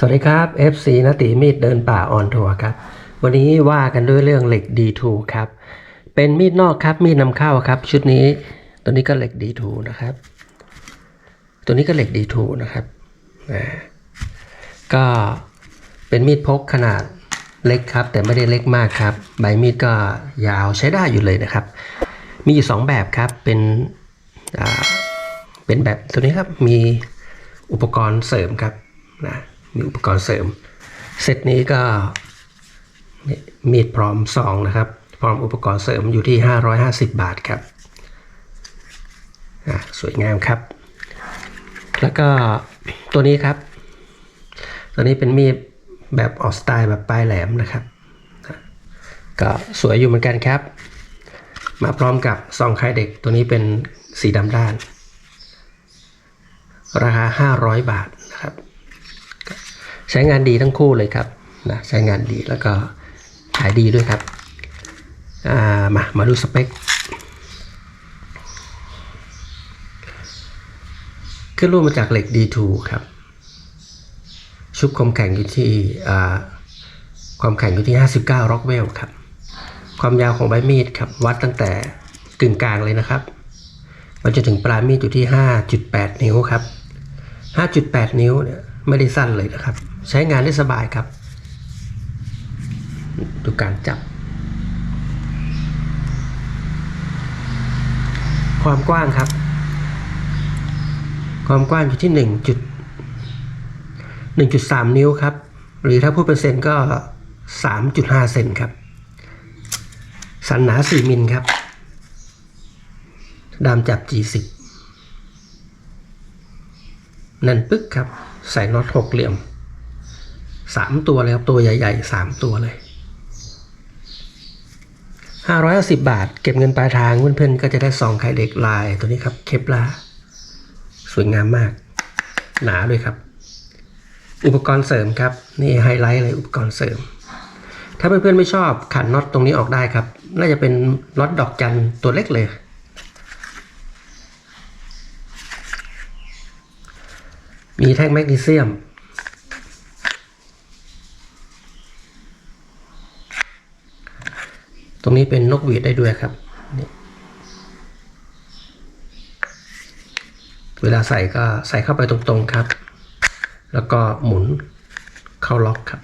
สวัสดีครับ FC นติมีดเดินป่าออนทัวร์ครับ วันนี้ว่ากันด้วยเรื่องเหล็ก D2 ครับ เป็นมีดนอกครับ มีดนำเข้าครับ ชุดนี้ ตัวนี้ก็เหล็ก D2 นะครับ ตัวนี้ก็เหล็ก D2 นะครับ ก็เป็นมีดพกขนาดเล็กครับ แต่ไม่ได้เล็กมากครับ ใบมีดก็ยาวใช้ได้อยู่เลยนะครับ มีอยู่สองแบบครับ เป็นอ่าเป็นแบบตัวนี้ครับ มีอุปกรณ์เสริมครับนะ มีอุปกรณ์เสริม เซตนี้ก็มีดพร้อมซองนะครับ พร้อมอุปกรณ์เสริมอยู่ที่ 550 บาทครับสวยงามครับ แล้วก็ตัวนี้ครับ ตัวนี้เป็นมีดแบบออกสไตล์แบบปลายแหลมนะครับ ก็สวยอยู่เหมือนกันครับ มาพร้อมกับซองคลายเด็ก ตัวนี้เป็นสีดำด้าน ราคา 500 บาทนะครับ ใช้งานดีทั้งคู่เลยครับนะใช้งานดีแล้วก็ขายดีด้วยครับามามาดูสเปค ขึ้นรูปมาจากเหล็ก D2 ครับ ชุบความแข็งอยู่ที่ความแข็งอยู่ที่ 59 ร็อกเวลครับ ความยาวของใบมีดครับ วัดตั้งแต่กึ่งกลางเลยนะครับมันจะถึงปลายมีดอยู่ที่ 5.8 นิ้วครับ 5.8 นิ้วเนี่ยไม่ได้สั้นเลยนะครับ ใช้งานได้สบายครับ ดูการจับ ความกว้างครับ ความกว้างอยู่ที่ 1 จุด 1.3 นิ้วครับ หรือถ้าพูดเป็นเซนก็ 3.5 เซนครับ สันหนา 4 มิลครับดามจับ G10 นั่นปึ๊กครับ ใส่น็อตหกเหลี่ยม สามตัวเลยครับ ตัวใหญ่ๆสามตัวเลยห้าร้อยสิบบาท เก็บเงินปลายทางเพื่อนๆก็จะได้ซองไข่เด็กลายตัวนี้ครับ เคปลาสวยงามมาก หนาด้วยครับ อุปกรณ์เสริมครับ นี่ไฮไลท์เลยอุปกรณ์เสริม ถ้าเพื่อนๆไม่ชอบขันน็อตตรงนี้ออกได้ครับ น่าจะเป็นน็อตดอกจันตัวเล็กเลยมีแท่งแมกนีเซียม ต รงนี้เป็นนกหวีดได้ด้วยครับ เวลาใส่ก็ใส่เข้าไปตรงๆครับ แล้วก็หมุนเข้าล็อกครับ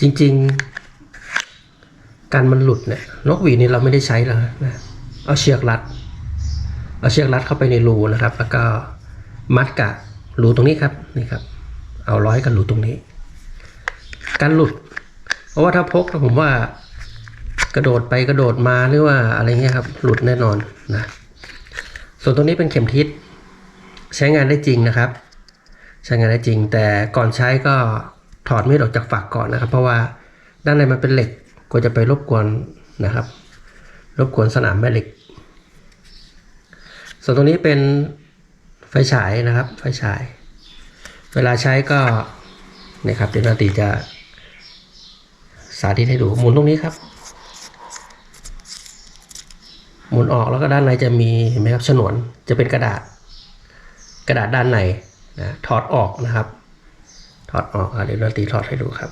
จริงๆ การมันหลุดเนี่ยนกหวีดนี่เราไม่ได้ใช้แล้วนะเอาเชือกรัด เอาเชือกรัดเข้าไปในรูนะครับ แล้วก็มัดกับรูตรงนี้ครับนี่ครับ เอาร้อยกับรูตรงนี้ การหลุด เพราะว่าถ้าพกผมว่ากระโดดไปกระโดดมาหรือว่าอะไรเงี้ยครับ หลุดแน่นอนนะส่วนตรงนี้เป็นเข็มทิศใช้งานได้จริงนะครับ ใช้งานได้จริง แต่ก่อนใช้ก็ถอดมีดออกจากฝักก่อนนะครับ เพราะว่าด้านในมันเป็นเหล็กก็จะไปรบกวนนะครับ รบกวนสนามแม่เหล็ก ส่วนตรงนี้เป็นไฟฉายนะครับ ไฟฉาย เวลาใช้ก็นี่ครับเดี๋ยวนาตีจะสาธิตให้ดูหมุนตรงนี้ครับ หมุนออกแล้วก็ด้านในจะมีเห็นไหมครับฉนวนจะเป็นกระดาษ กระดาษด้านในนะถอดออกนะครับ ถอดออกเดี๋ยวนาตีถอดให้ดูครับ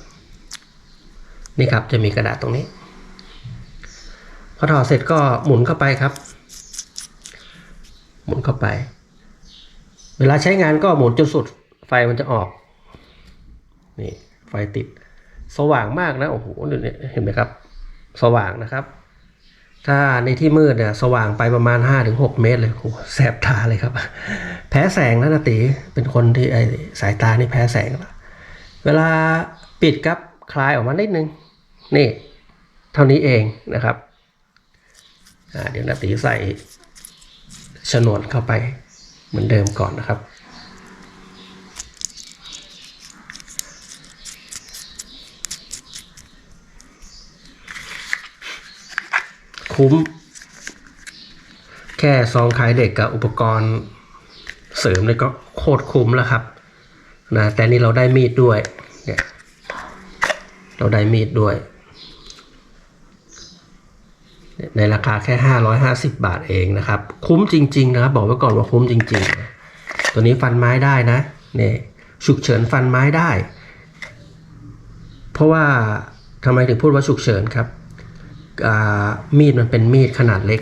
นี่ครับจะมีกระดาษตรงนี้ พอถอดเสร็จก็หมุนเข้าไปครับ หมุนเข้าไป เวลาใช้งานก็หมุนจนสุด ไฟมันจะออก นี่ไฟติด สว่างมากนะโอ้โหเนี่ยเห็นไหมครับ สว่างนะครับ ถ้าในที่มืดเนี่ย สว่างไปประมาณ 5-6 เมตรเลยโอ้โหแสบตาเลยครับ แพ้แสงนะนาตีเป็นคนที่ไอสายตานี่แพ้แสงแล้วเวลาปิดครับคลายออกมานิดนึง นี่ เท่านี้เองนะครับเดี๋ยวนาตีใส่ฉนวนเข้าไปเหมือนเดิมก่อนนะครับ คุ้ม แค่ซองขายเด็กกับอุปกรณ์เสริมเลยก็โคตรคุ้มแล้วครับนะแต่นี่เราได้มีดด้วยเนี่ยเราได้มีดด้วย ในราคาแค่ 550 บาทเองนะครับ คุ้มจริง ๆ นะครับ บอกไว้ก่อนว่าคุ้มจริง ๆ ตัวนี้ฟันไม้ได้นะนี่ฉุกเฉินฟันไม้ได้ เพราะว่าทำไมถึงพูดว่าฉุกเฉินครับ มีดมันเป็นมีดขนาดเล็ก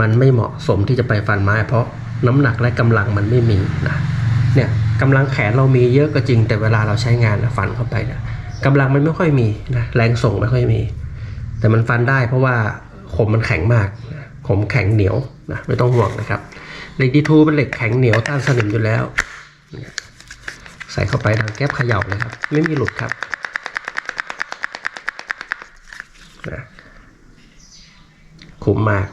มันไม่เหมาะสมที่จะไปฟันไม้ เพราะน้ำหนักและกำลังมันไม่มีนะเนี่ยกำลังแขนเรามีเยอะก็จริงแต่เวลาเราใช้งานฟันเข้าไปนะกำลังมันไม่ค่อยมีนะแรงส่งไม่ค่อยมี แต่มันฟันได้เพราะว่าขมมันแข็งมากขมแข็งเหนียวนะไม่ต้องห่วงนะครับเหล็กดีทูเป็นเหล็กแข็งเหนียวต้านสนิมอยู่แล้ว ใส่เข้าไปดังแก๊บเขย่าเลยครับ ไม่มีหลุดครับ นะคุ้มมาก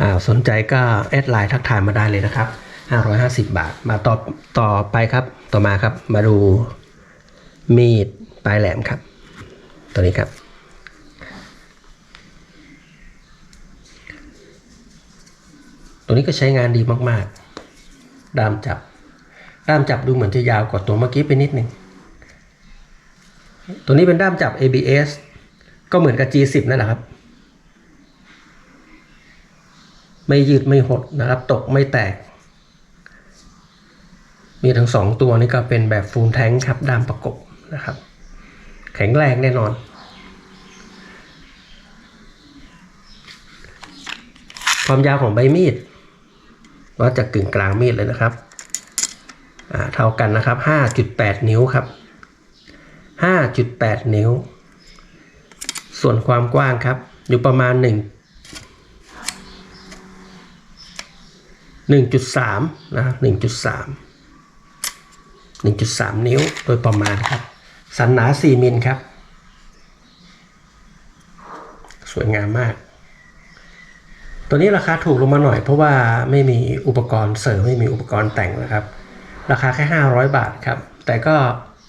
อ่าสนใจก็แอดไลน์ทักทายมาได้เลยนะครับ 550 บาท มาต่อต่อไปครับ ต่อมาครับ มาดูมีดปลายแหลมครับ ตัวนี้ครับ ตัวนี้ก็ใช้งานดีมาก ๆ ด้ามจับ ด้ามจับดูเหมือนจะยาวกว่าตัวเมื่อกี้ไปนิดนึง ตัวนี้เป็นด้ามจับ ABS ก็เหมือนกับ G10 นั่นแหละครับ ไม่ยืดไม่หดนะครับ ตกไม่แตก มีทั้งสองตัวนี้ก็เป็นแบบฟูลแทงครับด้ามประกบนะครับ แข็งแรงแน่นอน ความยาวของใบมีดวัดจากกึ่งกลางมีดเลยนะครับเท่ากันนะครับ 5.8 นิ้วครับ 5.8 นิ้ว ส่วนความกว้างครับ อยู่ประมาณ 1 1.3 นะ1.3 1.3 นิ้วโดยประมาณครับ สันหนา 4 มิลครับ สวยงามมาก ตัวนี้ราคาถูกลงมาหน่อยเพราะว่าไม่มีอุปกรณ์เสริมไม่มีอุปกรณ์แต่งนะครับ ราคาแค่ 500 บาทครับ แต่ก็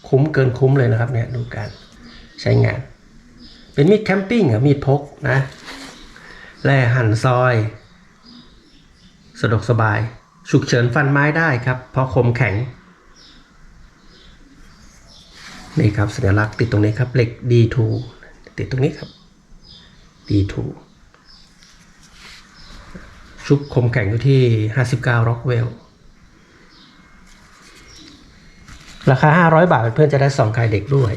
คุ้มเกินคุ้มเลยนะครับเนี่ยดูการใช้งาน เป็นมีดแคมปิ้งอะมีดพกนะแล่หั่นซอย สะดวกสบาย ฉุกเฉินฟันไม้ได้ครับ เพราะคมแข็ง นี่ครับสัญลักษณ์ติดตรงนี้ครับเหล็ก D2 ติดตรงนี้ครับ D2 ชุบคมแข็งอยู่ที่ 59 Rockwell ราคา 500 บาทเพื่อนจะได้สองคายเด็กด้วย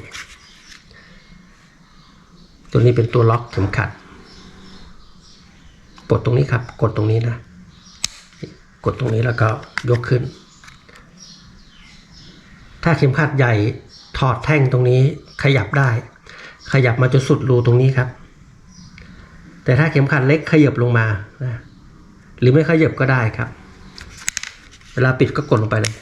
ตัวนี้เป็นตัวล็อกเข็มขัด ปลดตรงนี้ครับ กดตรงนี้นะ กดตรงนี้แล้วก็ยกขึ้น ถ้าเข็มขัดใหญ่ถอดแท่งตรงนี้ขยับได้ ขยับมาจนสุดรูตรงนี้ครับ แต่ถ้าเข็มขัดเล็กขยับลงมานะหรือไม่ขยับก็ได้ครับ เวลาปิดก็กดลงไปเลย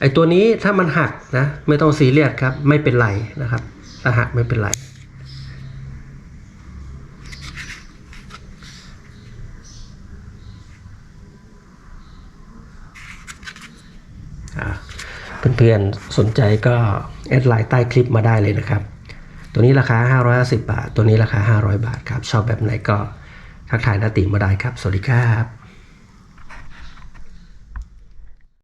ไอ้ตัวนี้ถ้ามันหักนะไม่ต้องซีเรียสครับ ไม่เป็นไรนะครับถ้าหักไม่เป็นไรเพื่อนๆสนใจก็แอดไลน์ใต้คลิปมาได้เลยนะครับ ตัวนี้ราคา 550 บาท ตัวนี้ราคา 500 บาทครับ ชอบแบบไหนก็ทักทายนาติมาได้ครับ สวัสดีครับ